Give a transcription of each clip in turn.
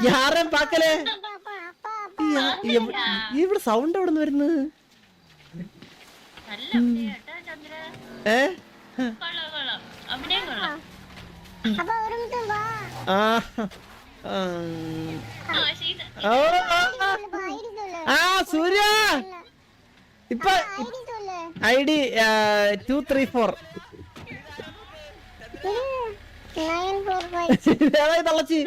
യാറേ പാക്കലേ? ഇവിടെ സൗണ്ട് എവിടെ നിന്ന് വരുന്നത് ഏ? സൂര്യ! ഇപ്പൊ I D two three four. തള്ളച്ചി.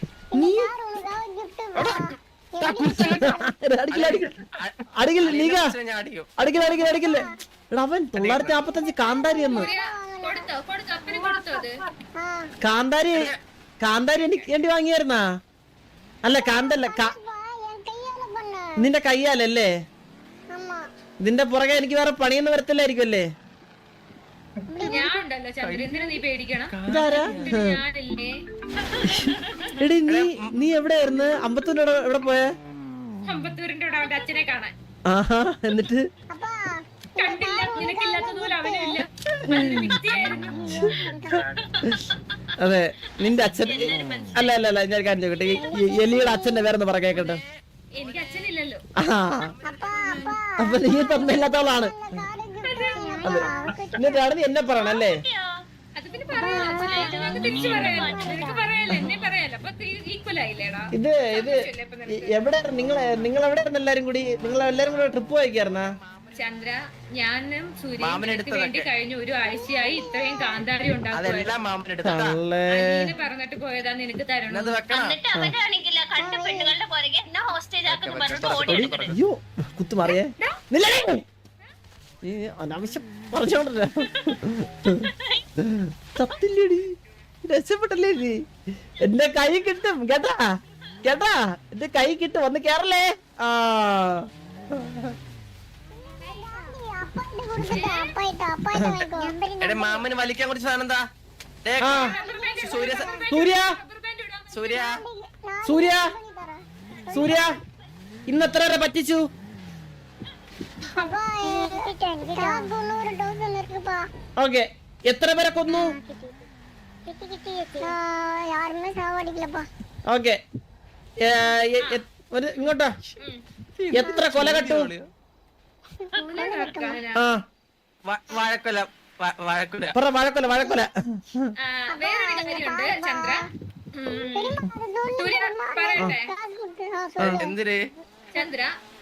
നീ എടാ അവൻ കാന്താരി എന്ന്. കാന്താരി കാന്താരി എനിക്ക് വേണ്ടി വാങ്ങിയായിരുന്നാ? അല്ല കാന്തല്ല നിന്റെ കയ്യാലല്ലേ? നിന്റെ പുറകെ എനിക്ക് വേറെ പണിയൊന്നും വരത്തില്ലായിരിക്കും അല്ലേ? ഞാൻ ഉണ്ടല്ലോ ചന്ദ്രൻ നീ പേടിക്കണം. എടി നീ നീ എവിടെയായിരുന്നു? അമ്പത്തൂരിന്റെ എവിടെ പോയ? അമ്പത്തൂരിന്റെ അച്ഛനെ കാണാൻ. ആഹാ എന്നിട്ട്? കണ്ടില്ല നിനക്കില്ലാത്തതുപോലെ അവനില്ല അതെ നിന്റെ അച്ഛൻ അല്ല അല്ല അല്ല ഞാൻ കാര്യം ചോദിക്കട്ടെ. എലിയുടെ അച്ഛന്റെ പേരെന്ന് പറ കേക്കട്ടെ. അപ്പൊ നീ തമ്മില്ലാത്തോളാണ് എന്നിട്ടാണ് നീ എന്നെ പറയണല്ലേ? അത് പിന്നെ തിരിച്ചു ഇത് ഇത് എവിടെ നിങ്ങൾ നിങ്ങൾ എവിടെ എല്ലാരും കൂടി നിങ്ങൾ എല്ലാരും കൂടി ട്രിപ്പ് പോയിക്കായിരുന്നാ? ചന്ദ്ര ഞാനും മാമൻ വേണ്ടി കഴിഞ്ഞ ഒരു ആഴ്ചയായി ഇത്രയും കാന്താരി എടുത്താ പറഞ്ഞിട്ട് പോയതാ നിനക്ക് തരണം. അയ്യോ കുത്തു മറിയേ. അനാവശ്യം പറഞ്ഞോണ്ടല്ലോ? ചത്തില്ലടി രക്ഷപ്പെട്ടല്ലേ നീ? എന്റെ കൈ കിട്ടും. കേട്ടാ? കേട്ടാ? എന്റെ കൈ കിട്ടും. ഒന്ന് കേറല്ലേ? ആ. മാമന് വലിക്കാൻ കുറച്ച് സാധനം ഇന്ന് എത്ര വരെ പറ്റിച്ചു? ഓക്കെ. എത്ര പേരെ കൊന്നു? ഓക്കെ. ഒരു ഇങ്ങോട്ടാ. എത്ര കൊല കട്ടു? ആ. വാഴക്കൊല വാഴക്കൊല. പറ വാഴക്കൊല വാഴക്കൊല. വേറൊരു കാര്യമുണ്ട് ചന്ദ്ര. ചന്ദ്ര.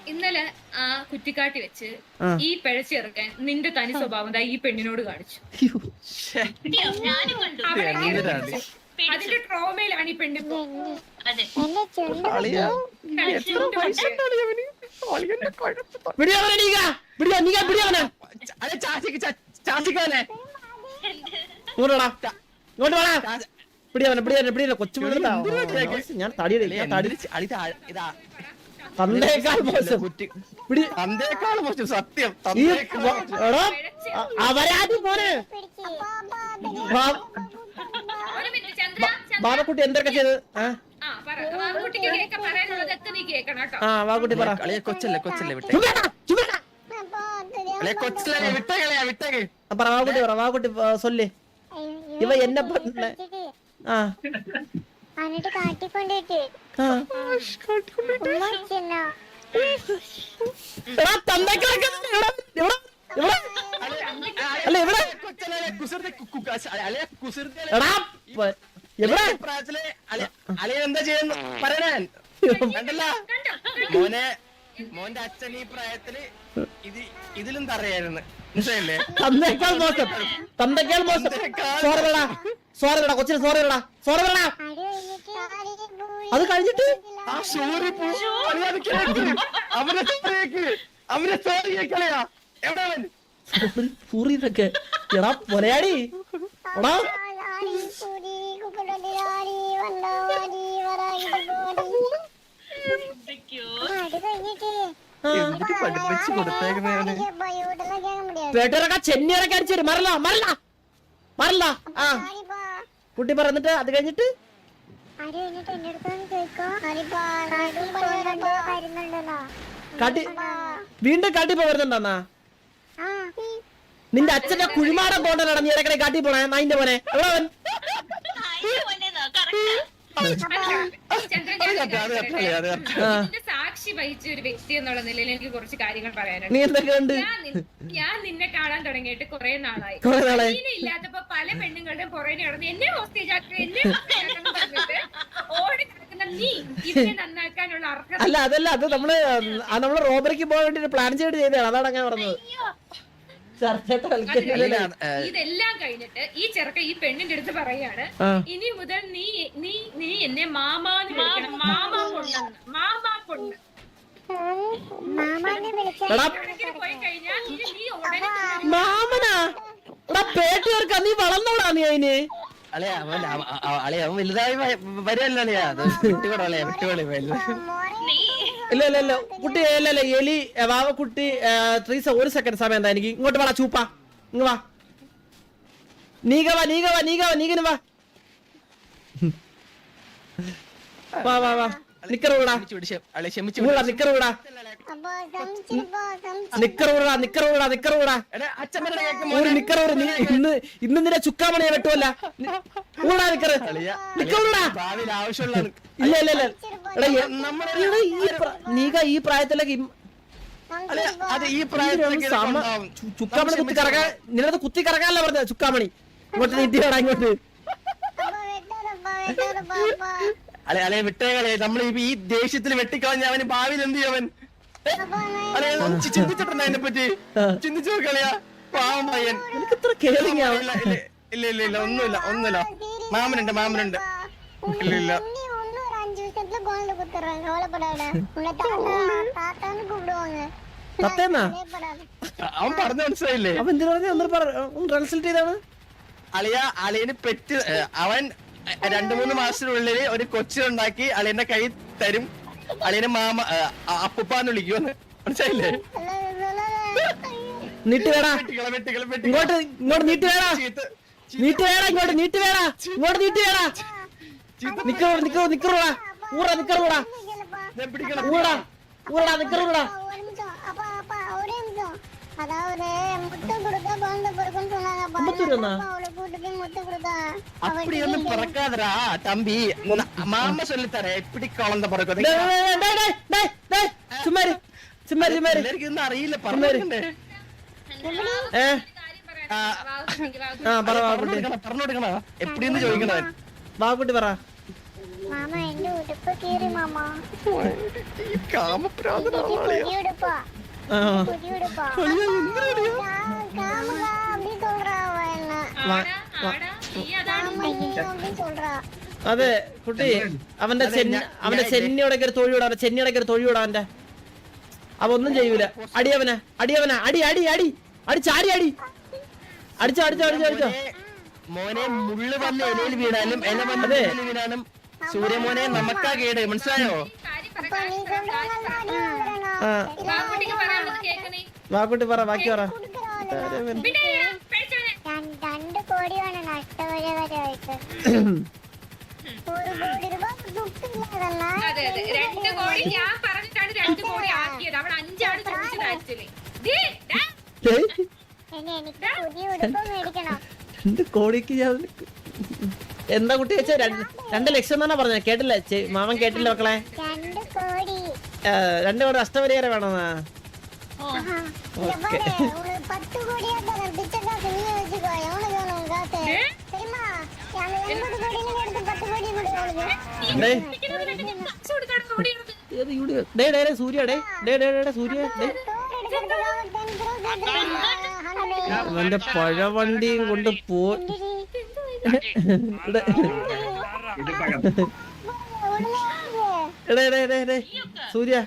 ഇന്നലെ ആ കുറ്റിക്കാട്ടി വെച്ച് ഈ പിഴച്ചിറക്കാൻ നിന്റെ തനി സ്വഭാവം ഈ പെണ്ണിനോട് കാണിച്ചു. അതിന്റെ ട്രോമയിലാണ് ഈ പിടിയാ ഞാൻ തടിയുടെ ഞാൻ തടി ഇതാ. മോശം. സത്യം. ബാബക്കുട്ടി എന്തൊക്കെ ചെയ്ത്? ആ? ബാബക്കുട്ടി പറ. കൊച്ചല്ലേ കൊച്ചല്ലേ വിട്ടേ. കൊച്ചല്ലേ വിട്ടേ വിട്ടേ പറ ബാബക്കുട്ടി പറ. ബാബക്കുട്ടി സൊല്ലേ. ഇവ എന്നെ ആ. എന്നിട്ട് കാട്ടിക്കൊണ്ടിട്ട് അല്ല ഇവിടെ എവിടെ? അളിയൻ എന്താ ചെയ്യുന്നു പറയണേ കണ്ടല്ല. മോനെ മോന്റെ അച്ഛൻ ഈ പ്രായത്തിൽ ഇത് ഇതിലും തറയായിരുന്നു. മനസ്സിലായില്ലേ? തന്തേക്കാൾ മോശം. തന്തേക്കാൾ മോശം. സോറല്ലടാ സോറല്ലടാ കൊച്ചിന് സോറല്ലടാ സോറല്ലടാ അത് കഴിഞ്ഞിട്ട്? ആ സോറി അവനെ അവനെ സോറി കേക്കളയാ എവിടെ സൂറിന്നൊക്കെ എടാ പൊലയാടി എടാ. എന്തൊക്കെയോ കുട്ടി പറഞ്ഞിട്ട് അത് കഴിഞ്ഞിട്ട് വീണ്ടും കാട്ടി പോകരുതെന്നാ നിന്റെ അച്ഛന്റെ കുഴിമാടം പോണ്ടല്ലടാ നീ ഇടക്കിടെ കാട്ടി പോണേ നൈന്റെ പോണേ എവിടെ സാക്ഷി വഹിച്ച ഒരു വ്യക്തി എന്നുള്ള നിലയിൽ എനിക്ക് കുറച്ച് കാര്യങ്ങൾ പറയാനുണ്ട്. ഞാൻ നിന്നെ കാണാൻ തുടങ്ങിയിട്ട് കുറെ നാളായി. ഇല്ലാത്തപ്പോ പല പെണ്ണുങ്ങളുടെയും പുറകെ നടന്ന് എന്നെ ഹോസ്റ്റേജ് ആക്കുക എന്നെ പറഞ്ഞിട്ട് ഓടി നടക്കുന്ന നീ ഇതിനെ നന്നാക്കാനുള്ള അർഹത അല്ല അതല്ല അത് നമ്മൾ നമ്മൾ റോബറിക്ക് പോകാൻ വേണ്ടി പ്ലാൻ ചെയ്ത് ചെയ്തതാണ്. അതാണ് അങ്ങനെ പറഞ്ഞത്. ഇതെല്ലാം കഴിഞ്ഞിട്ട് ഈ ചെറുക്ക ഈ പെണ്ണിന്റെ അടുത്ത് പറയാണ് ഇനി മുതൽ നീ നീ നീ എന്നെ മാമാ മാമാ പൊണ്ണെന്ന് മാമാ പൊണ്ണ് മാമാനെ വിളിച്ച എടാ ഇങ്ങനെ പോയി കഴിഞ്ഞാൽ ഇനി നീ വളർന്നോടാ നീ അതിന്? അളിയ അവൻ അവ- അവ- അവൻ വലുതായി വരല്ലോ അളിയാ. അത് വിട്ടുകൂടാ അളിയാ വിട്ടുകൂടെ വലുത് നീ ഇല്ല ഇല്ല ഇല്ല. കുട്ടി ഇല്ല ഇല്ല. എലി വാവക്കുട്ടി ഏ, ഒരു സെക്കൻഡ് സമയം എന്താ? എനിക്ക് ഇങ്ങോട്ട് വാടാ ചൂപ്പ. ഇങ്ങ് വാ. നീക വാ നീക വാ നീക വാ നീകന് വാ. വാ വാ വാ. പറഞ്ഞ ഒരു. നീ ഇന്ന് ഇന്ന് നിന്റെ വെട്ടുമല്ല ഊടാ നിക്കറ്. ഇല്ല ഇല്ല ഇല്ല. നീക ഈ പ്രായത്തിലേക്ക് ചുക്കാമണി കുത്തി കറക്കാൻ നിനത് കുത്തി കറക്കാനല്ല പറഞ്ഞത്? ചുക്കാമണി ഇങ്ങോട്ട് നീട്ടി ഇങ്ങോട്ട്. അല്ലെ അല്ലെ വിട്ടേകളെ നമ്മൾ ഈ ദേഷ്യത്തിൽ വെട്ടിക്കളഞ്ഞ അവന് ഭാവിയിൽ എന്ത് ചെയ്യവൻ അല്ലെ ചിന്തിച്ചിട്ടുണ്ടോ അതിനെ പറ്റി? ചിന്തിച്ചു നോക്കളിയാ പാവം പയ്യൻ. ഇല്ല ഇല്ല ഇല്ല ഒന്നുമില്ല ഒന്നുമില്ല. മാമനുണ്ട് മാമനുണ്ട്. ഇല്ല ഇല്ല. അവൻ പറഞ്ഞു മനസ്സിലായില്ലേ? അവൻ എന്തിനാ പറഞ്ഞു? ട്രാൻസ്ലേറ്റ് ചെയ്താണ്. അളിയ അളിയന് പെറ്റ് അവൻ രണ്ടു മൂന്ന് മാസത്തിനുള്ളിൽ ഒരു കൊച്ചിനുണ്ടാക്കി അളിയന്റെ കൈ തരും. അളിയനെ മാമ അപ്പുപ്പാന്ന് വിളിക്കുമെന്ന് മനസ്സിലായില്ലേ? നീട്ടി വേടാ. വെട്ടിക്കള വെട്ടിക്കള വെട്ടിക്കള ഇങ്ങോട്ട് ഇങ്ങോട്ട് നീട്ടി വേടാ. ചീത്ത വേടാ ഇങ്ങോട്ട് നീട്ടി വേടാ. ഇങ്ങോട്ട് നിക്കറ നിക്കറ നിക്കറൂടാ. നിക്കറൂടാ ഊടാ ഊടാ നിക്കറൂടാ ஒரு நிமிஷம் அப்பா அப்பா ஒரே நிமிஷம் அதாவது முட்டை கொடுத்தா குழந்தை பிறக்கும்னு சொன்னாங்க அப்பா. முட்டை தருமா? அப்பா அவளை கூட்டு போய் முட்டை கொடுத்தா அப்படி ஒண்ணும் பிறக்காதடா தம்பி ந- மாமா சொல்லித்தரேன் எப்படி குழந்தை பிறக்கும் ഡേയ്, ഡേയ്, ഡേയ്, ഡേയ്, ഡേയ്, ഡേയ്, ചുമ്മാരി ചുമ്മാരി ചുമ്മാരി എല്ലാവർക്കും ഒന്നും അറിയില്ല പറഞ്ഞേ ഏ കാര്യം പറയാൻ വാവുകുട്ടിക്ക് വാവുകുട്ടി. ആ പറ വാ പറഞ്ഞു കുട്ടി കൊടുക്കണം പറഞ്ഞു കൊടുക്കണ എപ്പിടിന്ന് ചോദിക്കണവൻ വാ കുട്ടി പറ மாமா எந்த உடுப்பு கீறி மாமா ഈ അതെ കുട്ടി അവന്റെ ചെന്നി അവന്റെ ചെന്നിയുടെയൊക്കെ തൊഴി വിടാ അവന്റെ ചെന്നിയുടെയൊക്കെ ഒരു തൊഴിലൂടെ അവന്റെ. അവ ഒന്നും ചെയ്യൂല. അടിയവനെ അടിയവനെ അടി അടി അടി അടിച്ചാടി അടി അടിച്ചോ അടിച്ചോ അടിച്ചോ അടിച്ചോ. മോനെ മുള്ളു വന്ന് ഇലയിൽ വീണാലും ഇല വന്ന് വീണാലും സൂര്യമോനെ നമുക്കാ കേട്. മനസ്സിലായോ? വാക്കുട്ടി പറ ബാക്കി പറ. വരെ ആയിട്ട്. അതെ അതെ. രണ്ട് കോടി ഞാൻ രണ്ട് കോടി അഞ്ചാണ് രണ്ട് കോടിക്ക് ഞാൻ എന്താ കുട്ടി വെച്ച രണ്ട് ലക്ഷം തന്നെ പറഞ്ഞ കേട്ടില്ല മാമൻ കേട്ടില്ല മക്കളെ. രണ്ട് കോടി ആ, രണ്ട് കോടി അഷ്ടപരിഹാരം വേണമെന്നാ ஆஹா. இங்க பாரு, உனக்கு பத்து கோடியா தரேன் பிச்சை காசு நீ வச்சுக்கோ எவனுக்கு வேணும் உன் காசு தெரியுமா அந்த எண்பது கோடியில எடுத்து பத்து கோடி கொடு அவளுக்கு ഡേ കാശ് കൊടുക്കാണ് ഓടിയത് ഏത് യൂഡിയോ day day day Surya day day day day, day Surya day store எடுக்கிறதுக்காக டென் க்ரோ கேட்டுருக்காங்க അവന്റെ പഴവണ്ടിയും കൊണ്ട് പോ ഇവിടെ. എടേ, എടേ, എടേ, എടേ. സൂര്യ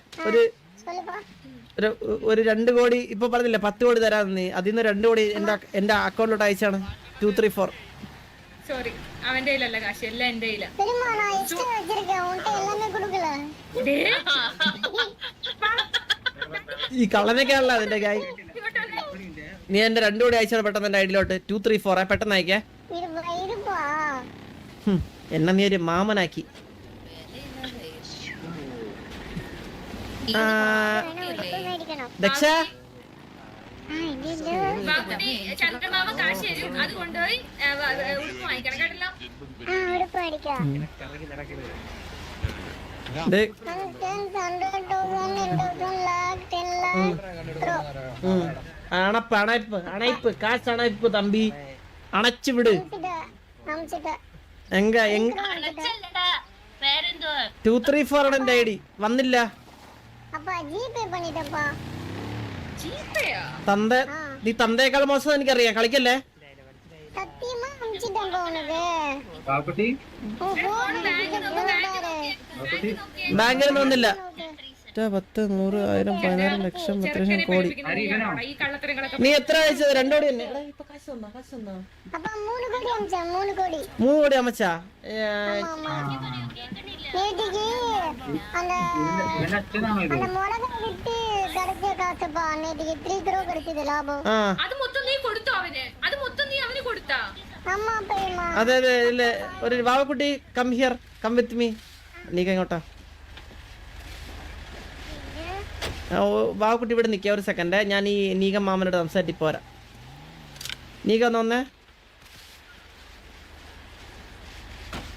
ഒരു ഒരു രണ്ട് കോടി ഇപ്പൊ പറഞ്ഞില്ലേ പത്ത് കോടി തരാൻ നീ അതിൽ നിന്ന് രണ്ട് കോടി എന്റെ എന്റെ അക്കൗണ്ടിലോട്ട് അയച്ചാണ്. Two three four. സോറി അവന്റെ കയ്യിലല്ല കാശ് എല്ലാം എന്റെ ഈ കള്ളനൊക്കെയാണല്ലോ അതിന്റെ കായ് നീ എന്റെ രണ്ടു കൂടി അയച്ചാണ് പെട്ടെന്ന് എന്റെ ഐഡിയിലോട്ട്. ടു ത്രീ ഫോർ പെട്ടെന്ന് അയക്കേ. എന്നെ നീ ഒരു മാമനാക്കി. ദക്ഷ? അണപ്പ് അണയപ്പ് അണയപ്പ് കാശ് അണയപ്പ് തമ്പി. അണച്ചു വിട് എങ്ക എങ്ക two three four I D വന്നില്ല. அப்பா ஜிபே பண்ணிட்டப்பா ചീത്തയാ തന്ത നീ തന്തേക്കാൾ മോശം എനിക്കറിയാം കളിക്കല്ലേ சத்தியமா அமுச்சிட்டேன்ப்பா உனக்கு പാപ്പട്ടി உன் phone ബാങ്ക് இருக்கு, നോക്ക് இதோ ബാങ്ക് பாரு. നോക്കിയേ ബാങ്ക് നോക്കിയേ ബാങ്കിൽ നിന്ന് വന്നില്ല Okay. ഒറ്റ പത്ത് നൂറ് ആയിരം പതിനായിരം ലക്ഷം അത്രയും കോടി. നീ എത്ര അയച്ചത്? രണ്ടോടി തന്നെ. മൂന്ന് കോടി അമ്മച്ചാ അതെ അതെ ഒരു വാവക്കുട്ടി come here come with me നീ വാവക്കുട്ടി ഇവിടെ നിൽക്കുക ഒരു സെക്കൻഡ് ഞാൻ ഈ നീഗ മാമനോട് സംസാരിച്ച് പോരാ. നീക ഒന്ന് വന്നേ.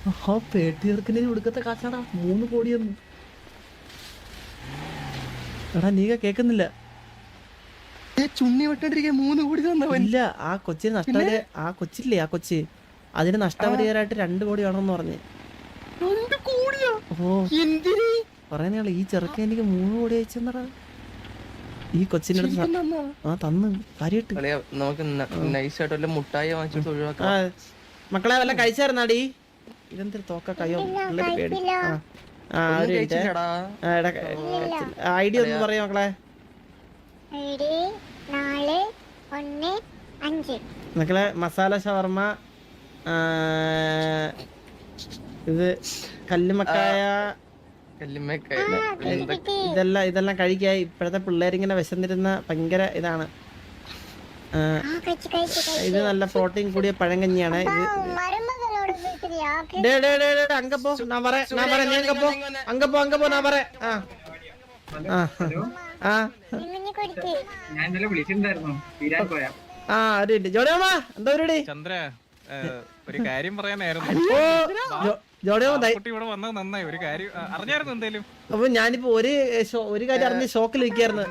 ആ പേട്ടി ചെറുക്കനെ കൊടുക്കത്തെ കാശാടാ. മൂന്ന് കോടിയൊന്നും. എടാ നീക കേക്കുന്നില്ല. ചുണ്ണി വിട്ടോണ്ടിരിക്കാൻ മൂന്ന് കോടി തന്നവൻ ഇല്ല ആ കൊച്ചിന് നഷ്ടപരി ആ കൊച്ചില്ലേ ആ കൊച്ചി. അതിന് നഷ്ടപരിഹാരമായിട്ട് രണ്ട് കോടി വേണമെന്ന് പറഞ്ഞ്. ഓ. പറയുന്ന ഈ ചെറുക്കൻ എനിക്ക് മൂന്ന് കോടി അയച്ചെന്നടാ. ഈ കൊച്ചിന്റെ ആ തന്ന്. കാര്യമായിട്ട് നമുക്ക് നൈസായിട്ട് വല്ല മുട്ടായി വാങ്ങിച്ചിട്ട് ഒഴിവാക്കാം. മക്കളെ വല്ല കഴിച്ചായിരുന്നാടി ഇതെന്തൊരു തോക്ക കയ്യോ? പേടി. ഐ ഡി ഒന്ന് പറയാം മക്കളെ? മക്കളെ മസാല ഷവർമ്മ ഇത് കല്ലുമക്കായ ഇതെല്ലാം ഇതെല്ലാം കഴിക്കായി. ഇപ്പോഴത്തെ പിള്ളേരിങ്ങനെ വിശന്നിരുന്ന ഭയങ്കര ഇതാണ്. ഇത് നല്ല പ്രോട്ടീൻ കൂടിയ പഴങ്കഞ്ഞിയാണ്. ഇത് അങ്കപ്പോ ഞാൻ പറയാം ഞാൻ നീ അങ്കപ്പോ അങ്കപ്പോ അങ്കപ്പോ ഞാൻ പറയാം. ആ. ആ ഒരു ജോഡിയമ്മ എന്താ ഒരു കാര്യം പറയാനായിരുന്നു. അപ്പൊ ഞാനിപ്പോ ഒരു ഒരു കാര്യം അറിഞ്ഞ ഷോക്കിലിരിക്കായിരുന്നു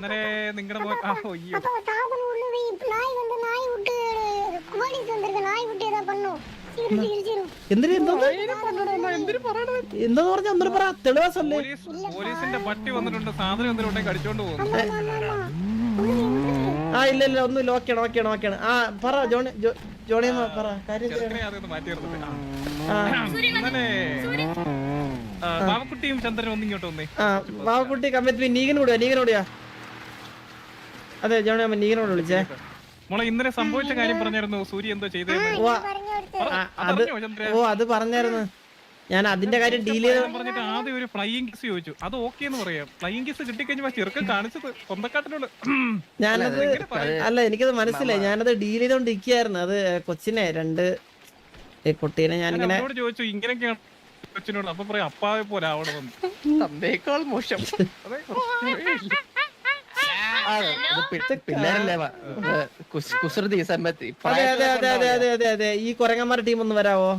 എന്താ? പറഞ്ഞു ഒന്നും പറ തെളിവാ ആ. ഇല്ല ഇല്ല ഒന്നും ഓക്കെയാണ് ഓക്കെയാണ് ഓക്കെയാണ് ആ പറ ജോണി ജോണി പറ കാര്യം ബാബക്കുട്ടിയും ചന്ദ്രനും ഒന്നും ഇങ്ങോട്ട് വന്നേ. ബാബക്കുട്ടി കമ്മിറ്റി നീകനോടിയാ നീകനോടിയാ അതെ ജോണിയമ്മ നീകനോട് വിളിച്ചേ. മോളെ ഇന്നലെ സംഭവിച്ച കാര്യം പറഞ്ഞായിരുന്നു. സൂര്യ എന്തോ ചെയ്തതെന്ന് ഓ അത് പറഞ്ഞായിരുന്നു. ഞാൻ അതിന്റെ കാര്യം ഡീൽ ചെയ്ത് പറഞ്ഞിട്ട് ആദ്യം ഒരു ഫ്ലൈയിങ് കിസ് ചോദിച്ചു. അത് ഓക്കെ എന്ന് പറയാം. ഫ്ലൈയിങ് കിസ് കിട്ടിക്കഴിഞ്ഞപ്പോ ചെറുക്കൻ കാണിച്ചത് സ്വന്തക്കാട്ടിനോട് ഞാനത് അല്ല എനിക്കത് മനസ്സിലായി. ഞാനത് ഡീൽ ചെയ്തോണ്ടിരിക്കുകയായിരുന്നു. അത് കൊച്ചിനെ രണ്ട് ഈ കുട്ടീനെ ഞാനിങ്ങനെ ഇങ്ങനെ ചോദിച്ചു ഇങ്ങനെയൊക്കെയാണ് കൊച്ചിനോട്? അപ്പൊ പറയാം അപ്പാവെ പോലെ അവിടെ വന്നു. തന്തേക്കാൾ മോശം. പിള്ളേരല്ലേ കുസൃതി സമയത്ത് അതെ അതെ അതെ അതെ അതെ അതെ അതെ. ഈ കുരങ്ങന്മാരുടെ ടീം ഒന്ന് വരാവോ?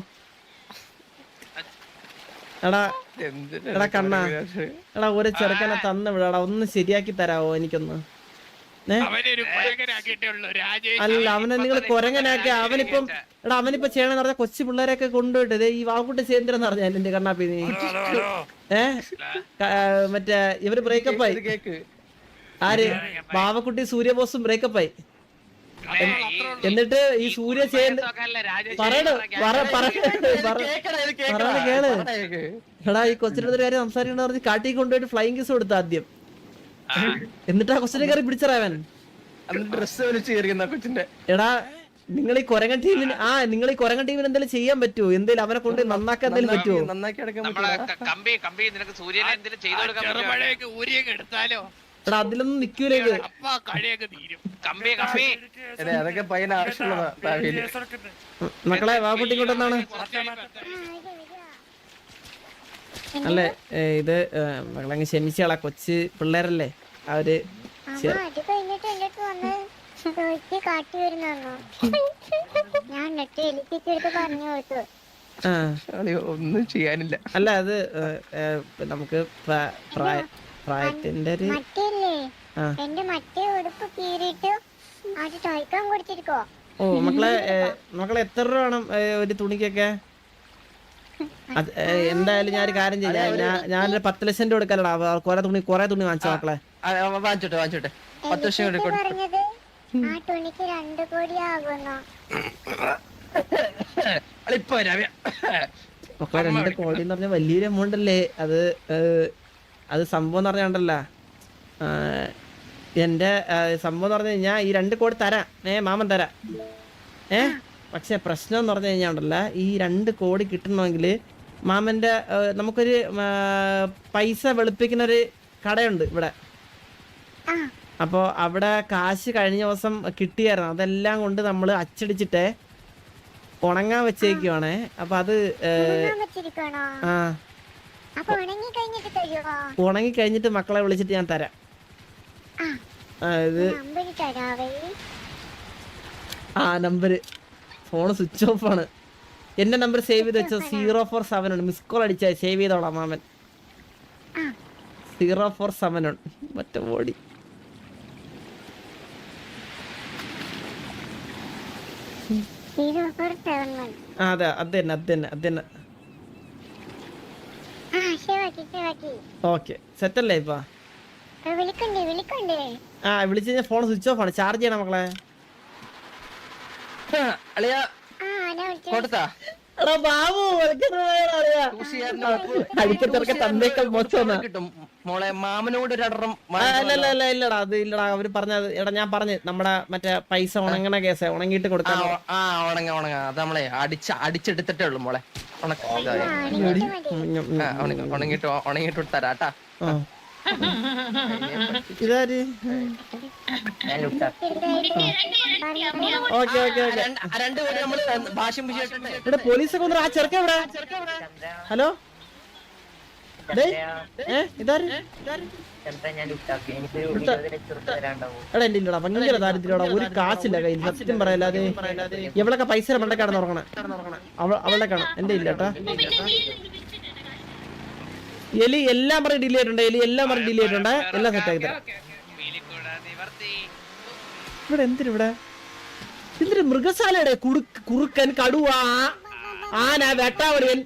എടാ എടാ കണ്ണാ. എടാ ഒരു ചെറുക്കനെ തന്നു വിടാടാ. ഒന്ന് ശരിയാക്കി തരാവോ എനിക്കൊന്ന്? അല്ല അവനെ നിങ്ങൾ കൊരങ്ങനാക്കി അവനിപ്പം എടാ അവനിപ്പോ ചെയ്യണെന്ന് പറഞ്ഞ കൊച്ചു പിള്ളേരെയൊക്കെ കൊണ്ടുപോയിട്ട് ദേ ഈ വാക്കുട്ടി ചേന്ദ്രൻ പറഞ്ഞ എന്റെ കണ്ണാപ്പി നീ. ഏ? മറ്റേ ഇവർ ബ്രേക്കപ്പ് ആയി. ആര്? ബാവക്കുട്ടി സൂര്യബോസും ബ്രേക്കപ്പ് ആയി. എന്നിട്ട് ഈ സൂര്യ ചേന്ദ്ര പറയണ കേൾ എടാ ഈ കൊച്ചിന്റെ ഒരു കാര്യം സംസാരിക്കണ പറഞ്ഞ് കാട്ടി കൊണ്ടുപോയിട്ട് ഫ്ലൈങ് കിസ് കൊടുത്ത ആദ്യം. എന്നിട്ട് ആ കൊച്ചിനെ കയറി പിടിച്ചറാവൻ ഡ്രസ് വലിച്ചു കയറിയെന്ന കൊച്ചിന്റെ. എടാ നിങ്ങൾ ഈ കൊരങ്ങൻ ടീമിന് ആ നിങ്ങൾ ഈ കൊരങ്ങൻ ടീമിന് എന്തെങ്കിലും ചെയ്യാൻ പറ്റുമോ എന്തെങ്കിലും അവനെ കൊണ്ട് നന്നാക്കാൻ എന്തെങ്കിലും പറ്റുമോ നന്നാക്കി അടക്കാൻ നമ്മളെ കമ്പി കമ്പി നിനക്ക് സൂര്യനെ എന്തെങ്കിലും ചെയ്തു കൊടുക്കാൻ പറ്റുമോ? എടാ അതിലൊന്നും നിക്കൂലേക്ക് അതെ അതൊക്കെ പയ്യന് ആവശ്യമുള്ളതാ മക്കളെ വാപ്പുട്ടി കൊണ്ടെന്നാണ് അല്ലേ? ഇത് മകളങ്ങ് ക്ഷമിച്ചാളാ കൊച്ചു പിള്ളേരല്ലേ? അവർ ഒന്നും ചെയ്യാനില്ല. അല്ല അത് നമുക്ക് പ്രാ- പ്രായ- പ്രായത്തിന്റെ ഒരു. എന്റെ മറ്റേ ഉടുപ്പ് കീറിയിട്ട് അത് ചോദിക്കാൻ കൊടുത്തിരിക്കോ ഓ മക്കളെ മക്കളെ എത്ര രൂപ വേണം ഒരു തുണിക്കൊക്കെ? എന്തായാലും ഞാൻ ഒരു കാര്യം ചെയ്യാം. ഞാൻ ഞാനൊരു പത്ത് ലക്ഷം രൂപ എടുക്കാലടാ കുറെ തുണി കുറെ തുണി വാങ്ങിച്ച മക്കളെ. വാങ്ങിച്ചോട്ടെ വാങ്ങിച്ചോട്ടെ. പത്ത് ലക്ഷം മക്കളെ രണ്ട് കോടി എന്ന് പറഞ്ഞ വലിയൊരു എമൗണ്ട് അല്ലേ? അത് അത് സംഭവം എന്ന് പറഞ്ഞല്ല എന്റെ സംഭവം എന്ന് പറഞ്ഞു കഴിഞ്ഞാൽ ഈ രണ്ട് കോടി തരാം. ഏ മാമൻ തരാ. ഏ? പക്ഷെ പ്രശ്നം എന്ന് പറഞ്ഞു കഴിഞ്ഞാൽ ഉണ്ടല്ല ഈ രണ്ട് കോടി കിട്ടണമെങ്കിൽ മാമന്റെ നമുക്കൊരു പൈസ വെളുപ്പിക്കുന്ന ഒരു കടയുണ്ട് ഇവിടെ. അപ്പോൾ അവിടെ കാശ് കഴിഞ്ഞ ദിവസം കിട്ടിയായിരുന്നു. അതെല്ലാം കൊണ്ട് നമ്മൾ അച്ചടിച്ചിട്ട് ഉണങ്ങാൻ വെച്ചേക്കുവാണേ. അപ്പോൾ അത് ആ. ഉണങ്ങി കഴിഞ്ഞിട്ട് മക്കളെ വിളിച്ചിട്ട് ഞാൻ തരാം. ആ. ആ, ഫോൺ സ്വിച്ച് ഓഫ് ആണ് എന്റെ നമ്പർ സേവ് ചെയ്ത് വെച്ചോ സീറോ ഫോർ സെവൻ ഉണ്ട്. മിസ് കോൾ അടിച്ചാൽ സേവ് ചെയ്തോളാം മാമൻ. സീറോ ഫോർ സെവൻ ഉണ്ട്. മറ്റേ ബോഡി അതെ. അത് തന്നെ അത് തന്നെ അത് തന്നെ. ഓക്കെ സെറ്റ് അല്ലേ ഇപ്പൊ? ആ വിളിച്ചു കഴിഞ്ഞാൽ ഫോൺ സ്വിച്ച് ഓഫ് ആണ്. ചാർജ് ചെയ്യണം മക്കളെ? അളിയ. കൊടുത്താ? എടാ ബാബു അടിക്കത്തിറക്ക തന്നേക്കാൾ മോശം എന്നാ. കിട്ടും. മോളെ മാമനോട് ഒരടറം ആ, ഇല്ല ഇല്ല ഇല്ല ഇല്ലടാ അത് ഇല്ലടാ. അവർ പറഞ്ഞത് എടാ ഞാൻ പറഞ്ഞു നമ്മുടെ മറ്റേ പൈസ ഉണങ്ങണ കേസ് ഉണങ്ങിയിട്ട് ആ ആ ഉണങ്ങ ഉണങ്ങ. അത് നമ്മളെ അടിച്ച് അടിച്ചെടുത്തിട്ടേ ഉള്ളു മോളെ. ഉണങ്ങിട്ട് ഉണങ്ങിട്ട് തരാട്ടാ. പോലീസൊക്കെ ആ ചെറുക്ക എവിടെ? ഹലോ? ഒരു കാശില്ല കയ്യിൽ സത്യം പറയല്ലാതെ. എവളൊക്കെ പൈസ ഉറങ്ങണേ? അവ അവളുടെ കാണാം എന്റെ ഇല്ല കേട്ടാ. എലി എല്ലാം പറഞ്ഞ് ഡിലേ ആയിട്ടുണ്ട് എലി എല്ലാം പറഞ്ഞ് ഡിലേ ആയിട്ടുണ്ട്. എല്ലാം സെറ്റ് ആക്കി തരാം ഇവിടെ എന്തിനു ഇവിടെ? എന്തിനു മൃഗശാലയുടെ കുറുക്കൻ കടുവ ആന വെട്ടാവടിയൻ?